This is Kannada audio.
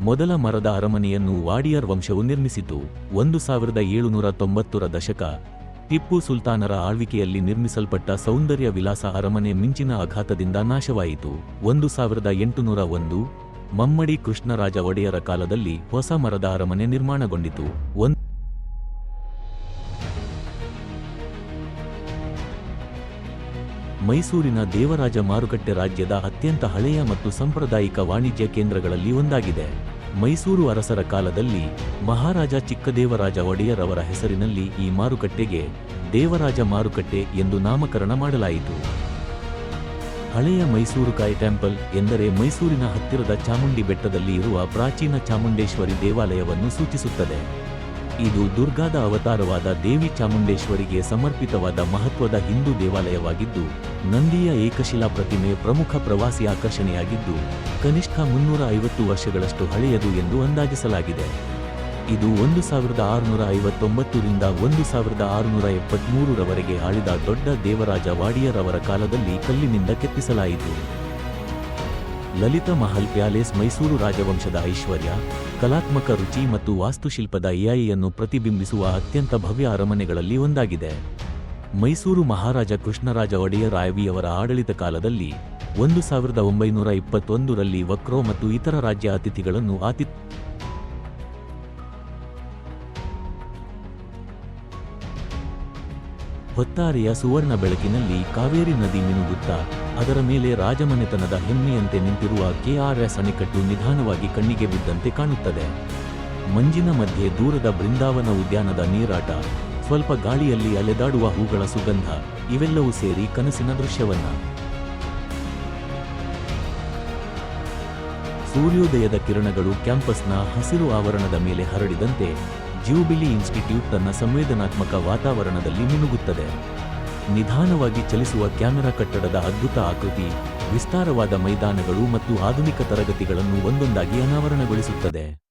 ಮೊದಲ ಮರದ ಅರಮನೆಯನ್ನು ವಾಡಿಯರ್ ವಂಶವು ನಿರ್ಮಿಸಿತು ಒಂದು ಸಾವಿರದ ಏಳುನೂರ ತೊಂಬತ್ತರ ದಶಕ ಟಿಪ್ಪು ಸುಲ್ತಾನರ ಆಳ್ವಿಕೆಯಲ್ಲಿ ನಿರ್ಮಿಸಲ್ಪಟ್ಟ ಸೌಂದರ್ಯ ವಿಲಾಸ ಅರಮನೆ ಮಿಂಚಿನ ಆಘಾತದಿಂದ ನಾಶವಾಯಿತು. ಒಂದು ಸಾವಿರದ ಎಂಟುನೂರ ಒಂದು ಮಮ್ಮಡಿ ಕೃಷ್ಣರಾಜ ಒಡೆಯರ ಕಾಲದಲ್ಲಿ ಹೊಸ ಮರದ ಅರಮನೆ ನಿರ್ಮಾಣಗೊಂಡಿತು. ಮೈಸೂರಿನ ದೇವರಾಜ ಮಾರುಕಟ್ಟೆ ರಾಜ್ಯದ ಅತ್ಯಂತ ಹಳೆಯ ಮತ್ತು ಸಾಂಪ್ರದಾಯಿಕ ವಾಣಿಜ್ಯ ಕೇಂದ್ರಗಳಲ್ಲಿ ಒಂದಾಗಿದೆ. ಮೈಸೂರು ಅರಸರ ಕಾಲದಲ್ಲಿ ಮಹಾರಾಜ ಚಿಕ್ಕದೇವರಾಜ ಒಡೆಯರ್ ಅವರ ಹೆಸರಿನಲ್ಲಿ ಈ ಮಾರುಕಟ್ಟೆಗೆ ದೇವರಾಜ ಮಾರುಕಟ್ಟೆ ಎಂದು ನಾಮಕರಣ ಮಾಡಲಾಯಿತು. ಹಳೆಯ ಮೈಸೂರು ಕಾಯಿ ಟೆಂಪಲ್ ಎಂದರೆ ಮೈಸೂರಿನ ಹತ್ತಿರದ ಚಾಮುಂಡಿ ಬೆಟ್ಟದಲ್ಲಿ ಇರುವ ಪ್ರಾಚೀನ ಚಾಮುಂಡೇಶ್ವರಿ ದೇವಾಲಯವನ್ನು ಸೂಚಿಸುತ್ತದೆ. ಇದು ದುರ್ಗಾದ ಅವತಾರವಾದ ದೇವಿ ಚಾಮುಂಡೇಶ್ವರಿಗೆ ಸಮರ್ಪಿತವಾದ ಮಹತ್ವದ ಹಿಂದೂ ದೇವಾಲಯವಾಗಿದ್ದು, ನಂದಿಯ ಏಕಶಿಲಾ ಪ್ರತಿಮೆ ಪ್ರಮುಖ ಪ್ರವಾಸಿ ಆಕರ್ಷಣೆಯಾಗಿದ್ದು, ಕನಿಷ್ಠ ಮುನ್ನೂರ ಐವತ್ತು ವರ್ಷಗಳಷ್ಟು ಹಳೆಯದು ಎಂದು ಅಂದಾಜಿಸಲಾಗಿದೆ. ಇದು ಒಂದು ಸಾವಿರದ ಆರುನೂರ ಐವತ್ತೊಂಬತ್ತರಿಂದ ಒಂದು ಸಾವಿರದ ಆರುನೂರ ಎಪ್ಪತ್ಮೂರರವರೆಗೆ ಆಳಿದ ದೊಡ್ಡ ದೇವರಾಜ ವಾಡಿಯರ್ ಅವರ ಕಾಲದಲ್ಲಿ ಕಲ್ಲಿನಿಂದ ಕೆತ್ತಿಸಲಾಯಿತು. ಲಲಿತ ಮಹಲ್ ಪ್ಯಾಲೇಸ್ ಮೈಸೂರು ರಾಜವಂಶದ ಐಶ್ವರ್ಯ, ಕಲಾತ್ಮಕ ರುಚಿ ಮತ್ತು ವಾಸ್ತುಶಿಲ್ಪದ ಎಐಯನ್ನು ಪ್ರತಿಬಿಂಬಿಸುವ ಅತ್ಯಂತ ಭವ್ಯ ಅರಮನೆಗಳಲ್ಲಿ ಒಂದಾಗಿದೆ. ಮೈಸೂರು ಮಹಾರಾಜ ಕೃಷ್ಣರಾಜ ಒಡೆಯರ್ ಆಯವಿಯವರ ಆಡಳಿತ ಕಾಲದಲ್ಲಿ ಒಂದು ಸಾವಿರದ ಒಂಬೈನೂರ ಇಪ್ಪತ್ತೊಂದರಲ್ಲಿ ವಕ್ರೋ ಮತ್ತು ಇತರ ರಾಜ್ಯ ಅತಿಥಿಗಳನ್ನು ಆತಿ ಹೊತ್ತಾರೆಯ ಸುವರ್ಣ ಬೆಳಕಿನಲ್ಲಿ ಕಾವೇರಿ ನದಿ ಮಿನುಗುತ್ತಾ, ಅದರ ಮೇಲೆ ರಾಜಮನೆತನದ ಹೆಮ್ಮೆಯಂತೆ ನಿಂತಿರುವ ಕೆಆರ್ಎಸ್ ಅಣೆಕಟ್ಟು ನಿಧಾನವಾಗಿ ಕಣ್ಣಿಗೆ ಬಿದ್ದಂತೆ ಕಾಣುತ್ತದೆ. ಮಂಜಿನ ಮಧ್ಯೆ ದೂರದ ಬೃಂದಾವನ ಉದ್ಯಾನದ ನೀರಾಟ, ಸ್ವಲ್ಪ ಗಾಳಿಯಲ್ಲಿ ಅಲೆದಾಡುವ ಹೂಗಳ ಸುಗಂಧ, ಇವೆಲ್ಲವೂ ಸೇರಿ ಕನಸಿನ ದೃಶ್ಯವನ್ನ. ಸೂರ್ಯೋದಯದ ಕಿರಣಗಳು ಕ್ಯಾಂಪಸ್ನ ಹಸಿರು ಆವರಣದ ಮೇಲೆ ಹರಡಿದಂತೆ ಜ್ಯೂಬಿಲಿ ಇನ್ಸ್ಟಿಟ್ಯೂಟ್ ತನ್ನ ಸಂವೇದನಾತ್ಮಕ ವಾತಾವರಣದಲ್ಲಿ ಮಿನುಗುತ್ತದೆ. ನಿಧಾನವಾಗಿ ಚಲಿಸುವ ಕ್ಯಾಮೆರಾ ಕಟ್ಟಡದ ಅದ್ಭುತ ಆಕೃತಿ, ವಿಸ್ತಾರವಾದ ಮೈದಾನಗಳು ಮತ್ತು ಆಧುನಿಕ ತರಗತಿಗಳನ್ನು ಒಂದೊಂದಾಗಿ ಅನಾವರಣಗೊಳಿಸುತ್ತದೆ.